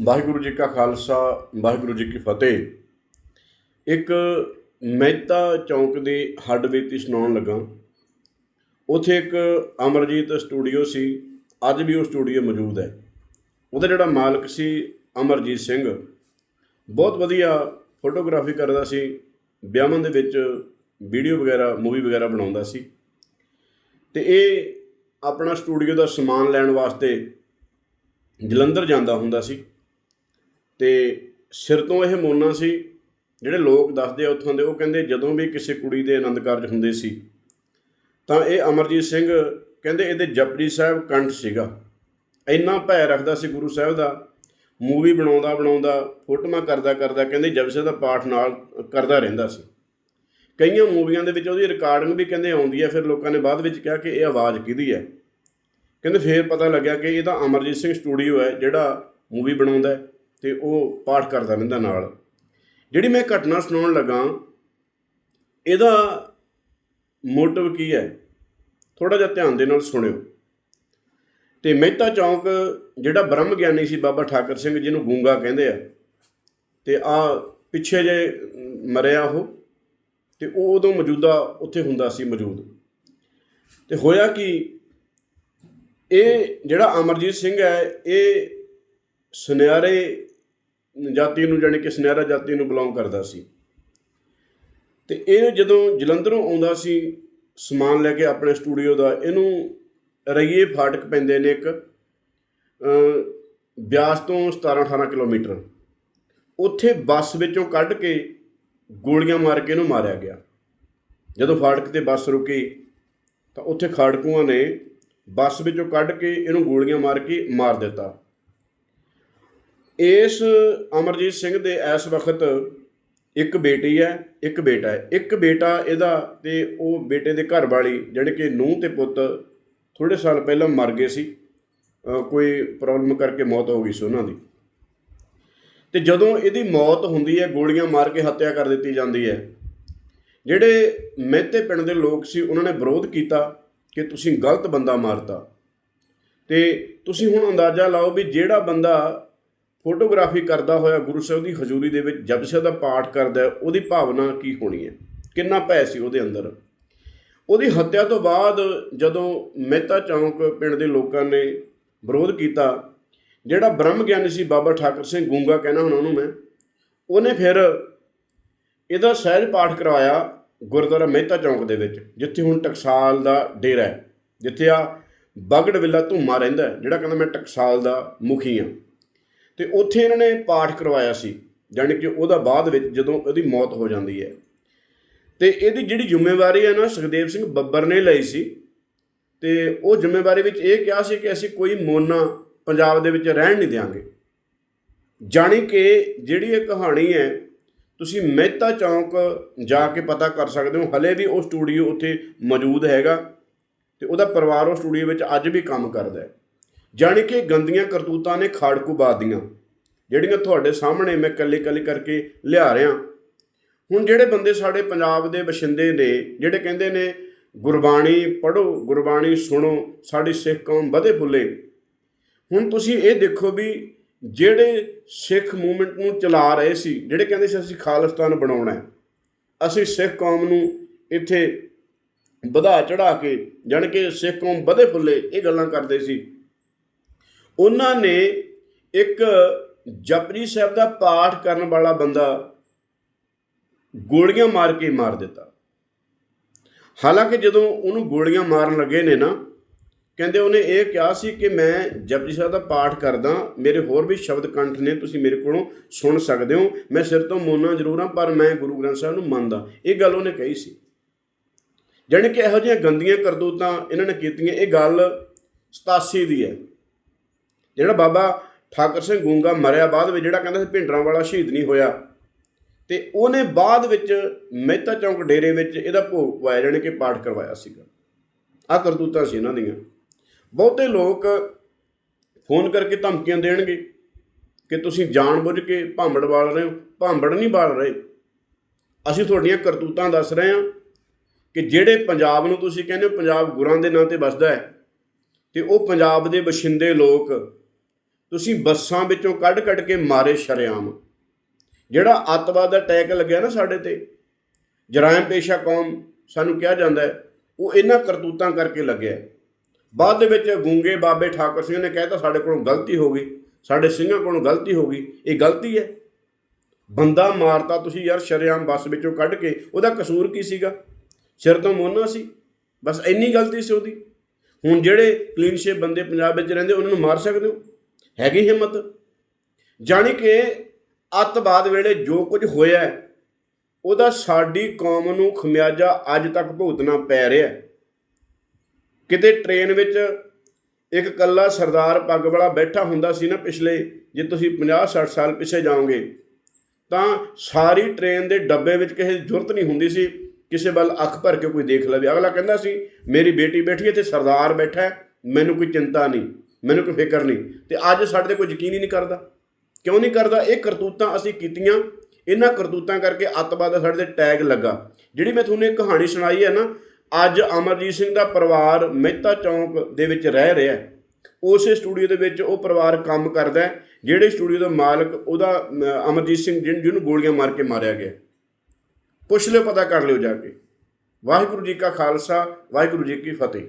ਵਾਹਿਗੁਰੂ ਜੀ ਕਾ ਖਾਲਸਾ, ਵਾਹਿਗੁਰੂ ਜੀ ਕੀ ਫਤਿਹ। ਇੱਕ ਮਹਿਤਾ ਚੌਂਕ ਦੇ ਹੱਡ ਬੀਤੀ ਸੁਣਾਉਣ ਲੱਗਾ। ਉਥੇ ਇੱਕ ਅਮਰਜੀਤ ਸਟੂਡੀਓ ਸੀ, ਅੱਜ ਵੀ ਉਹ ਸਟੂਡੀਓ ਮੌਜੂਦ ਹੈ। ਉਹਦਾ ਜਿਹੜਾ ਮਾਲਕ ਸੀ, ਅਮਰਜੀਤ ਸਿੰਘ, ਬਹੁਤ ਵਧੀਆ ਫੋਟੋਗ੍ਰਾਫੀ ਕਰਦਾ ਸੀ, ਵਿਆਹਾਂ ਦੇ ਵਿੱਚ ਵੀਡੀਓ ਵਗੈਰਾ, ਮੂਵੀ ਵਗੈਰਾ ਬਣਾਉਂਦਾ ਸੀ। ਤੇ ਇਹ ਆਪਣਾ ਸਟੂਡੀਓ ਦਾ ਸਮਾਨ ਲੈਣ ਵਾਸਤੇ ਜਲੰਧਰ ਜਾਂਦਾ ਹੁੰਦਾ ਸੀ। ਤੇ ਸਿਰ ਤੋਂ ਇਹ ਮੋਨਾ ਸੀ, ਜਿਹੜੇ ਲੋਕ ਦੱਸਦੇ ਆ ਉੱਥੋਂ ਦੇ, ਉਹ ਕਹਿੰਦੇ ਜਦੋਂ ਵੀ ਕਿਸੇ ਕੁੜੀ ਦੇ ਆਨੰਦ ਕਾਰਜ ਹੁੰਦੇ ਸੀ, ਤਾਂ ਇਹ ਅਮਰਜੀਤ ਸਿੰਘ ਕਹਿੰਦੇ ਇਹਦੇ ਜਪਜੀ ਸਾਹਿਬ ਕੰਠ ਸੀਗਾ। ਇੰਨਾ ਭੈ ਰੱਖਦਾ ਸੀ ਗੁਰੂ ਸਾਹਿਬ ਦਾ, ਮੂਵੀ ਬਣਾਉਂਦਾ ਬਣਾਉਂਦਾ, ਫੋਟੋਆਂ ਕਰਦਾ ਕਰਦਾ ਕਹਿੰਦੇ ਜਪਜੀ ਸਾਹਿਬ ਦਾ ਪਾਠ ਨਾਲ ਕਰਦਾ ਰਹਿੰਦਾ ਸੀ। ਕਈਆਂ ਮੂਵੀਆਂ ਦੇ ਵਿੱਚ ਉਹਦੀ ਰਿਕਾਰਡਿੰਗ ਵੀ ਕਹਿੰਦੇ ਆਉਂਦੀ ਹੈ ਫਿਰ ਲੋਕਾਂ ਨੇ ਬਾਅਦ ਵਿੱਚ ਕਿਹਾ ਕਿ ਇਹ ਆਵਾਜ਼ ਕਿਹਦੀ ਹੈ ਕਹਿੰਦੇ ਫੇਰ ਪਤਾ ਲੱਗਿਆ ਕਿ ਇਹ ਤਾਂ ਅਮਰਜੀਤ ਸਿੰਘ ਸਟੂਡੀਓ ਹੈ, ਜਿਹੜਾ ਮੂਵੀ ਬਣਾਉਂਦਾ ਹੈ। ਤੇ ਉਹ ਪਾਠ ਕਰਦਾ ਰਹਿੰਦਾ ਨਾਲ। ਜਿਹੜੀ ਮੈਂ ਘਟਨਾ ਸੁਣਾਉਣ ਲੱਗਾ, ਇਹਦਾ ਮੋਟਿਵ ਕੀ ਹੈ? ਥੋੜਾ ਜਿਹਾ ਧਿਆਨ ਦੇ ਨਾਲ ਸੁਣਿਓ। ਤੇ ਮਹਿਤਾ ਚੌਂਕ, ਜਿਹੜਾ ਬ੍ਰਹਮ ਗਿਆਨੀ ਸੀ ਬਾਬਾ ਠਾਕਰ ਸਿੰਘ ਜਿਹਨੂੰ ਗੂੰਗਾ ਕਹਿੰਦੇ ਆ, ਤੇ ਆ ਪਿੱਛੇ ਜੇ ਮਰਿਆ ਉਹ, ਤੇ ਉਹ ਉਦੋਂ ਮੌਜੂਦਾ ਉੱਥੇ ਹੁੰਦਾ ਸੀ ਮੌਜੂਦ। ਤੇ ਹੋਇਆ ਕਿ, ਇਹ ਜਿਹੜਾ ਅਮਰਜੀਤ ਸਿੰਘ ਹੈ, ਇਹ ਸੁਨਿਆਰੇ ਜਾਤੀ ਨੂੰ ਜਾਣੀ ਕਿ ਸੁਨਿਆਰਾ ਜਾਤੀ ਨੂੰ ਬਿਲੋਂਗ ਕਰਦਾ ਸੀ। ਤੇ ਇਹ ਜਦੋਂ ਜਲੰਧਰੋਂ ਆਉਂਦਾ ਸੀ, ਸਮਾਨ ਲੈ ਕੇ ਆਪਣੇ ਸਟੂਡੀਓ ਦਾ, ਇਹਨੂੰ ਰਈਏ ਫਾਟਕ ਪੈਂਦੇ ਨੇ ਇੱਕ ਬਿਆਸ ਤੋਂ 17 18 ਕਿਲੋਮੀਟਰ। ਉੱਥੇ ਬੱਸ ਵਿੱਚੋਂ ਕੱਢ ਕੇ ਗੋਲੀਆਂ ਮਾਰ ਕੇ ਇਹਨੂੰ ਮਾਰਿਆ ਗਿਆ। ਜਦੋਂ ਫਾਟਕ ਤੇ ਬੱਸ ਰੁਕੀ, ਤਾਂ ਉੱਥੇ ਖਾੜਕੂਆਂ ਨੇ ਬੱਸ ਵਿੱਚੋਂ ਕੱਢ ਕੇ ਇਹਨੂੰ ਗੋਲੀਆਂ ਮਾਰ ਕੇ ਮਾਰ ਦਿੱਤਾ। ਇਸ ਅਮਰਜੀਤ ਸਿੰਘ ਦੇ ਇਸ ਵਕਤ ਇੱਕ ਬੇਟੀ ਹੈ, ਇੱਕ ਬੇਟਾ ਹੈ। ਇੱਕ ਬੇਟਾ ਇਹਦਾ ਤੇ ਉਹ ਬੇਟੇ ਦੇ ਘਰ ਵਾਲੀ ਜਿਹੜੇ ਕਿ ਨੂੰਹ ਤੇ ਪੁੱਤ ਥੋੜੇ ਸਾਲ ਪਹਿਲਾਂ ਮਰ ਗਏ ਸੀ। ਕੋਈ ਪ੍ਰੋਬਲਮ ਕਰਕੇ ਮੌਤ ਹੋ ਗਈ ਸੀ ਉਹਨਾਂ ਦੀ। ਤੇ ਜਦੋਂ ਇਹਦੀ ਮੌਤ ਹੁੰਦੀ ਹੈ, ਗੋਲੀਆਂ ਮਾਰ ਕੇ ਹੱਤਿਆ ਕਰ ਦਿੱਤੀ ਜਾਂਦੀ ਹੈ। ਜਿਹੜੇ ਮਹਿਤੇ ਪਿੰਡ ਦੇ ਲੋਕ ਸੀ, ਉਹਨਾਂ ਨੇ ਵਿਰੋਧ ਕੀਤਾ ਕਿ ਤੁਸੀਂ ਗਲਤ ਬੰਦਾ ਮਾਰਤਾ। ਤੇ ਤੁਸੀਂ ਹੁਣ ਅੰਦਾਜ਼ਾ ਲਾਓ ਵੀ ਜਿਹੜਾ ਬੰਦਾ ਫੋਟੋਗ੍ਰਾਫੀ ਕਰਦਾ ਹੋਇਆ ਗੁਰੂ ਸਾਹਿਬ ਦੀ ਹਜ਼ੂਰੀ ਦੇ ਵਿੱਚ ਜਪਜੀ ਸਾਹਿਬ ਦਾ ਪਾਠ ਕਰਦਾ ਹੈ, ਉਹਦੀ ਭਾਵਨਾ ਕੀ ਹੋਣੀ ਹੈ? ਕਿੰਨਾ ਭੈ ਸੀ ਉਹਦੇ ਅੰਦਰ? ਉਹਦੀ ਹੱਤਿਆ ਤੋਂ ਬਾਅਦ ਜਦੋਂ ਮਹਿਤਾ ਚੌਂਕ ਪਿੰਡ ਦੇ ਲੋਕਾਂ ਨੇ ਵਿਰੋਧ ਕੀਤਾ ਜਿਹੜਾ ਬ੍ਰਹਮ ਗਿਆਨੀ ਸੀ ਬਾਬਾ ਠਾਕਰ ਸਿੰਘ ਗੂੰਗਾ ਕਹਿੰਦਾ ਹੁਣ ਉਹਨੂੰ ਮੈਂ ਉਹਨੇ ਫਿਰ ਇਹਦਾ ਸਹਿਜ ਪਾਠ ਕਰਵਾਇਆ ਗੁਰਦੁਆਰਾ ਮਹਿਤਾ ਚੌਂਕ ਦੇ ਵਿੱਚ ਜਿੱਥੇ ਹੁਣ ਟਕਸਾਲ ਦਾ ਡੇਰਾ ਹੈ ਜਿੱਥੇ ਆ ਬਗੜ ਵਿਲਾ ਧੂਮਾ ਰਹਿੰਦਾ ਜਿਹੜਾ ਕਹਿੰਦਾ ਮੈਂ ਟਕਸਾਲ ਦਾ ਮੁਖੀ ਹਾਂ। ਤੇ ਉੱਥੇ ਇਹਨਾਂ ਨੇ ਪਾਠ ਕਰਵਾਇਆ ਸੀ, ਜਾਣੀ ਕਿ ਉਹਦਾ ਬਾਅਦ ਵਿੱਚ ਜਦੋਂ ਉਹਦੀ ਮੌਤ ਹੋ ਜਾਂਦੀ ਹੈ। ਤੇ ਇਹਦੀ ਜਿਹੜੀ ਜ਼ਿੰਮੇਵਾਰੀ ਹੈ ਨਾ, ਸੁਖਦੇਵ ਸਿੰਘ ਬੱਬਰ ਨੇ ਲਈ ਸੀ। ਤੇ ਉਹ ਜ਼ਿੰਮੇਵਾਰੀ ਵਿੱਚ ਇਹ ਕਿਹਾ ਸੀ ਕਿ ਅਸੀਂ ਕੋਈ ਮੋਨਾ ਪੰਜਾਬ ਦੇ ਵਿੱਚ ਰਹਿਣ ਨਹੀਂ ਦਿਆਂਗੇ। ਜਾਣੀ ਕਿ ਜਿਹੜੀ ਇਹ ਕਹਾਣੀ ਹੈ, ਤੁਸੀਂ ਮਹਿਤਾ ਚੌਂਕ ਜਾ ਕੇ ਪਤਾ ਕਰ ਸਕਦੇ ਹੋ, ਹਲੇ ਵੀ ਉਹ ਸਟੂਡੀਓ ਉੱਥੇ ਮੌਜੂਦ ਹੈਗਾ। ਤੇ ਉਹਦਾ ਪਰਿਵਾਰ ਉਹ ਸਟੂਡੀਓ ਵਿੱਚ ਅੱਜ ਵੀ ਕੰਮ ਕਰਦਾ ਹੈ। ਜਾਣੀ ਕਿ ਗੰਦੀਆਂ ਕਰਤੂਤਾਂ ਨੇ ਖਾੜਕੂ ਬਾਦੀਆਂ ਜਿਹੜੀਆਂ ਤੁਹਾਡੇ ਸਾਹਮਣੇ ਮੈਂ ਕੱਲੀ ਕੱਲੀ ਕਰਕੇ ਲਿਆ ਰਿਹਾ। ਹੁਣ ਜਿਹੜੇ ਬੰਦੇ ਸਾਡੇ ਪੰਜਾਬ ਦੇ ਵਸਿੰਦੇ ਨੇ, ਜਿਹੜੇ ਕਹਿੰਦੇ ਨੇ, ਗੁਰਬਾਣੀ ਪੜ੍ਹੋ, ਗੁਰਬਾਣੀ ਸੁਣੋ, ਸਾਡੀ ਸਿੱਖ ਕੌਮ ਵਧੇ ਫੁੱਲੇ। ਹੁਣ ਤੁਸੀਂ ਇਹ ਦੇਖੋ ਵੀ ਜਿਹੜੇ ਸਿੱਖ ਮੂਵਮੈਂਟ ਨੂੰ ਚਲਾ ਰਹੇ ਸੀ, ਜਿਹੜੇ ਕਹਿੰਦੇ ਸੀ ਅਸੀਂ ਖਾਲਿਸਤਾਨ ਬਣਾਉਣਾ ਹੈ, ਅਸੀਂ ਸਿੱਖ ਕੌਮ ਨੂੰ ਇੱਥੇ ਵਧਾ ਚੜਾ ਕੇ, ਜਾਣੀ ਕਿ ਸਿੱਖ ਕੌਮ ਵਧੇ ਫੁੱਲੇ, ਇਹ ਗੱਲਾਂ ਕਰਦੇ ਸੀ। ਉਹਨਾਂ ਨੇ ਇੱਕ ਜਪਜੀ ਸਾਹਿਬ ਦਾ ਪਾਠ ਕਰਨ ਵਾਲਾ ਬੰਦਾ ਗੋਲੀਆਂ ਮਾਰ ਕੇ ਮਾਰ ਦਿੱਤਾ। ਹਾਲਾਂਕਿ ਜਦੋਂ ਉਹਨੂੰ ਗੋਲੀਆਂ ਮਾਰਨ ਲੱਗੇ ਨੇ ਨਾ, ਕਹਿੰਦੇ ਉਹਨੇ ਇਹ ਕਿਹਾ ਸੀ ਕਿ ਮੈਂ ਜਪਜੀ ਸਾਹਿਬ ਦਾ ਪਾਠ ਕਰਦਾ, ਮੇਰੇ ਹੋਰ ਵੀ ਸ਼ਬਦ ਕੰਠ ਨੇ, ਤੁਸੀਂ ਮੇਰੇ ਕੋਲੋਂ ਸੁਣ ਸਕਦੇ ਹੋ, ਮੈਂ ਸਿਰ ਤੋਂ ਮੋਨਾ ਜ਼ਰੂਰ ਹਾਂ, ਪਰ ਮੈਂ ਗੁਰੂ ਗ੍ਰੰਥ ਸਾਹਿਬ ਨੂੰ ਮੰਨਦਾ। ਇਹ ਗੱਲ ਉਹਨੇ ਕਹੀ ਸੀ। ਜਾਣੀ ਕਿ ਇਹੋ ਜਿਹੀਆਂ ਗੰਦੀਆਂ ਕਰਦੂਤਾਂ ਇਹਨਾਂ ਨੇ ਕੀਤੀਆਂ, ਇਹ ਗੱਲ 87 ਦੀ ਹੈ। ਜਿਹੜਾ ਬਾਬਾ ਠਾਕਰ ਸਿੰਘ ਗੂੰਗਾ ਮਰਿਆ ਬਾਅਦ ਵਿੱਚ ਜਿਹੜਾ ਕਹਿੰਦਾ ਸੀ ਭਿੰਡਰਾਂ ਵਾਲਾ ਸ਼ਹੀਦ ਨਹੀਂ ਹੋਇਆ, ਤੇ ਉਹਨੇ ਬਾਅਦ ਵਿੱਚ ਮਹਿਤਾ ਚੌਂਕ ਡੇਰੇ ਵਿੱਚ ਇਹਦਾ ਭੋਗ ਪਵਾਇਆ, ਜਾਣੀ ਕਿ ਪਾਠ ਕਰਵਾਇਆ ਸੀਗਾ। ਆ ਕਰਤੂਤਾਂ ਸੀ ਇਹਨਾਂ ਦੀਆਂ। ਬਹੁਤੇ ਲੋਕ ਫੋਨ ਕਰਕੇ ਧਮਕੀਆਂ ਦੇਣਗੇ ਕਿ ਤੁਸੀਂ ਜਾਣਬੁੱਝ ਕੇ ਭਾਂਬੜ ਬਾਲ ਰਹੇ ਹੋ। ਭਾਂਬੜ ਨਹੀਂ ਬਾਲ ਰਹੇ। ਅਸੀਂ ਤੁਹਾਡੀਆਂ ਕਰਤੂਤਾਂ ਦੱਸ ਰਹੇ ਹਾਂ ਕਿ ਜਿਹੜੇ ਪੰਜਾਬ ਨੂੰ ਤੁਸੀਂ ਕਹਿੰਦੇ ਹੋ, ਪੰਜਾਬ ਗੁਰਾਂ ਦੇ ਨਾਂ ਤੇ ਵੱਸਦਾ ਹੈ, ਤੇ ਉਹ ਪੰਜਾਬ ਦੇ ਵਸਿੰਦੇ ਲੋਕ ਤੁਸੀਂ ਬੱਸਾਂ ਵਿੱਚੋਂ ਕੱਢ ਕੱਢ ਕੇ ਮਾਰੇ ਸ਼ਰੇਆਮ। ਜਿਹੜਾ ਅੱਤਵਾਦ ਦਾ ਅਟੈਕ ਲੱਗਿਆ ਨਾ ਸਾਡੇ ਤੇ, ਜਰਾਇਮ ਪੇਸ਼ਾ ਕੌਮ ਸਾਨੂੰ ਕਿਹਾ ਜਾਂਦਾ ਹੈ, ਉਹ ਇਹਨਾਂ ਕਰਤੂਤਾਂ ਕਰਕੇ ਲੱਗਿਆ ਬਾਅਦ ਦੇ ਵਿੱਚ ਗੂੰਗੇ ਬਾਬੇ ਠਾਕੁਰ ਸਿੰਘ ਨੇ ਕਹਿਤਾ, ਸਾਡੇ ਕੋਲੋਂ ਗਲਤੀ ਹੋ ਗਈ, ਸਾਡੇ ਸਿੰਘਾਂ ਕੋਲੋਂ ਗਲਤੀ ਹੋ ਗਈ, ਇਹ ਗਲਤੀ ਹੈ। ਬੰਦਾ ਮਾਰਤਾ ਤੁਸੀਂ ਯਾਰ ਸ਼ਰੇਆਮ ਬੱਸ ਵਿੱਚੋਂ ਕੱਢ ਕੇ, ਉਹਦਾ ਕਸੂਰ ਕੀ ਸੀਗਾ? ਸਿਰ ਤੋਂ ਮੋਨਾ ਸੀ, ਬਸ ਇੰਨੀ ਗਲਤੀ ਸੀ ਉਹਦੀ। ਹੁਣ ਜਿਹੜੇ ਕਲੀਨ ਸ਼ੇਪ ਬੰਦੇ ਪੰਜਾਬ ਵਿੱਚ ਰਹਿੰਦੇ, ਉਹਨਾਂ ਨੂੰ ਮਾਰ ਸਕਦੇ ਹੋ? ਹੈਗੀ ਹਿੰਮਤ। ਜਾਣੀ ਕਿ ਅੱਤਵਾਦ ਵੇਲੇ ਜੋ ਕੁਝ ਹੋਇਆ ਉਹਦਾ ਸਾਡੀ ਕੌਮ ਨੂੰ ਖਮਿਆਜਾ ਅੱਜ ਤੱਕ ਭੁਗਤਣਾ ਪੈ ਰਿਹਾ ਕਿਤੇ ਟ੍ਰੇਨ ਵਿੱਚ ਇੱਕ ਕੱਲਾ ਸਰਦਾਰ ਪੱਗ ਵਾਲਾ ਬੈਠਾ ਹੁੰਦਾ ਸੀ ਨਾ ਪਿਛਲੇ, ਜੇ ਤੁਸੀਂ 50 60 ਸਾਲ ਪਿੱਛੇ ਜਾਓਗੇ, ਤਾਂ ਸਾਰੀ ਟ੍ਰੇਨ ਦੇ ਡੱਬੇ ਵਿੱਚ ਕਿਸੇ ਦੀ ਜ਼ਰੂਰਤ ਨਹੀਂ ਹੁੰਦੀ ਸੀ, ਕਿਸੇ ਵੱਲ ਅੱਖ ਭਰ ਕੇ ਕੋਈ ਦੇਖ ਲਵੇ। ਅਗਲਾ ਕਹਿੰਦਾ ਸੀ, ਮੇਰੀ ਬੇਟੀ ਬੈਠੀ ਹੈ ਤੇ ਸਰਦਾਰ ਬੈਠਾ ਮੈਨੂੰ ਕੋਈ ਚਿੰਤਾ ਨਹੀਂ। ਮੈਨੂੰ ਕੋਈ ਫਿਕਰ ਨਹੀਂ। ਤੇ ਅੱਜ ਸਾਡੇ ਤੇ ਕੋਈ ਯਕੀਨ ਹੀ ਨਹੀਂ ਕਰਦਾ। ਕਿਉਂ ਨਹੀਂ ਕਰਦਾ? ਇਹ ਕਰਤੂਤਾਂ ਅਸੀਂ ਕੀਤੀਆਂ। ਇਹਨਾਂ ਕਰਤੂਤਾਂ ਕਰਕੇ ਅੱਤਵਾਦ ਦਾ ਸਾਡੇ ਤੇ ਟੈਗ ਲੱਗਾ। ਜਿਹੜੀ ਮੈਂ ਤੁਹਾਨੂੰ ਇੱਕ ਕਹਾਣੀ ਸੁਣਾਈ ਹੈ ਨਾ, ਅੱਜ ਅਮਰਜੀਤ ਸਿੰਘ ਦਾ ਪਰਿਵਾਰ ਮਹਿਤਾ ਚੌਂਕ ਦੇ ਵਿੱਚ ਰਹਿ ਰਿਹਾ ਹੈ। ਉਸੇ ਸਟੂਡੀਓ ਦੇ ਵਿੱਚ ਉਹ ਪਰਿਵਾਰ ਕੰਮ ਕਰਦਾ ਹੈ, ਜਿਹੜੇ ਸਟੂਡੀਓ ਦਾ ਮਾਲਕ ਉਹਦਾ ਅਮਰਜੀਤ ਸਿੰਘ ਜਿਹਨ- ਜਿਹਨੂੰ ਗੋਲੀਆਂ ਮਾਰ ਕੇ ਮਾਰਿਆ ਗਿਆ। ਪੁੱਛ ਲਿਓ, ਪਤਾ ਕਰ ਲਿਓ ਜਾ ਕੇ। ਵਾਹਿਗੁਰੂ ਜੀ ਕਾ ਖਾਲਸਾ, ਵਾਹਿਗੁਰੂ ਜੀ ਕੀ ਫਤਿਹ।